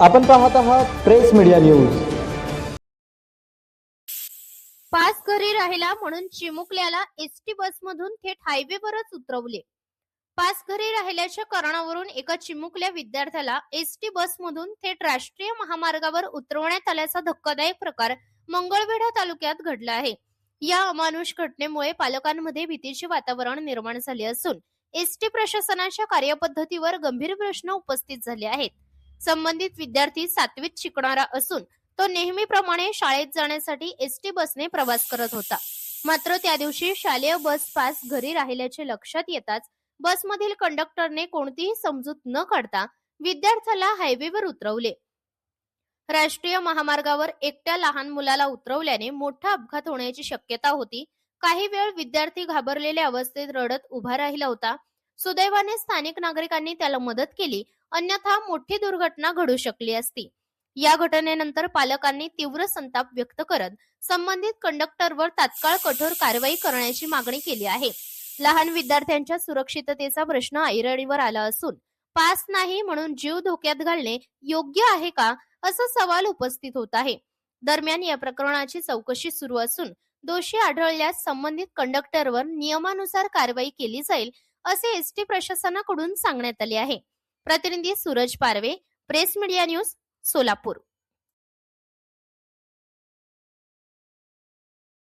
आपण पाहत आहात प्रेस मीडिया न्यूज. पास घरी राहिला म्हणून चिमुकल्याला एसटी बसमधून थेट हायवेवरच उतरवले. पास घरी राहिल्याच्या कारणावरून एका चिमुकल्या विद्यार्थ्याला एसटी बसमधून थेट राष्ट्रीय महामार्गावर उतरवण्यात आल्याचा धक्कादायक प्रकार मंगळवेढा तालुक्यात घडला आहे. या अमानुष घटनेमुळे पालकांमध्ये भीतीचे वातावरण निर्माण झाले असून एसटी प्रशासनाच्या कार्यपद्धतीवर गंभीर प्रश्न उपस्थित झाले आहेत. संबंधित विद्यार्थी सातवीत शिकणारा असून तो नेहमीप्रमाणे शाळेत जाण्यासाठी एसटी बसने प्रवास करत होता. मात्र त्या दिवशी शालेय बस पास घरी राहिल्याचे लक्षात येताच बसमधील कंडक्टरने कोणतीही समजूत न काढता विद्यार्थ्याला हायवेवर उतरवले. राष्ट्रीय महामार्गावर एकट्या लहान मुलाला उतरवल्याने मोठा अपघात होण्याची शक्यता होती काही वेळ विद्यार्थी घाबरलेल्या अवस्थेत रडत उभा राहिला होता. सुदैवाने स्थानिक नागरिकांनी त्याला मदत केली. अन्यथा मोठी दुर्घटना घडू शकली असती. या घटनेनंतर पालकांनी तीव्र संताप व्यक्त करत संबंधित कंडक्टरवर तात्काळ कठोर कारवाई करण्याची मागणी केली आहे. लहान विद्यार्थ्यांच्या सुरक्षिततेचा प्रश्न ऐरणीवर आला असून पास नाही म्हणून जीव धोक्यात घालणे योग्य आहे का? असा सवाल उपस्थित होत आहे. दरम्यान या प्रकरणाची चौकशी सुरू असून दोषी आढळल्यास संबंधित कंडक्टरवर नियमानुसार कारवाई केली जाईल असे एसटी प्रशासनाकडून सांगण्यात आले आहे. प्रतिनिधी Suraj Parve press media news Solapur.